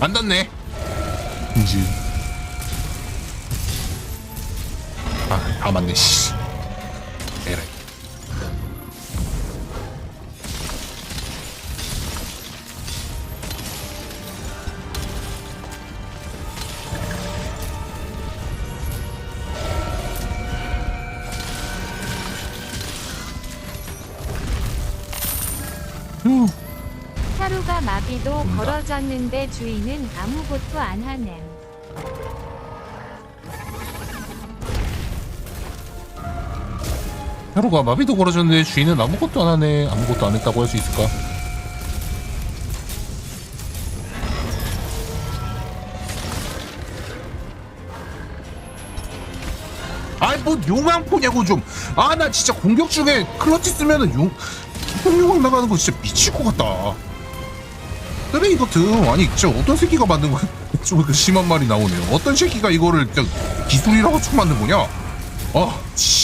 안 닿네. 이제. 아, 다 맞네, 씨. 에라이. 휴. 하루가 마비도 온다. 걸어졌는데 주인은 아무것도 안 하냄. 하루가 마비도 걸어졌는데 주인은 아무것도 안 하네. 아무것도 안 했다고 할 수 있을까? 아이 뭐 용왕포냐고 좀. 아 나 진짜 공격 중에 클러치 쓰면은 용 용왕 나가는 거 진짜 미칠 것 같다. 쓰레기 같은 아니 진짜 어떤 새끼가 만든 거야? 좀그 심한 말이 나오네요. 어떤 새끼가 이거를 기술이라고 쳐 만든 거냐? 아, 씨.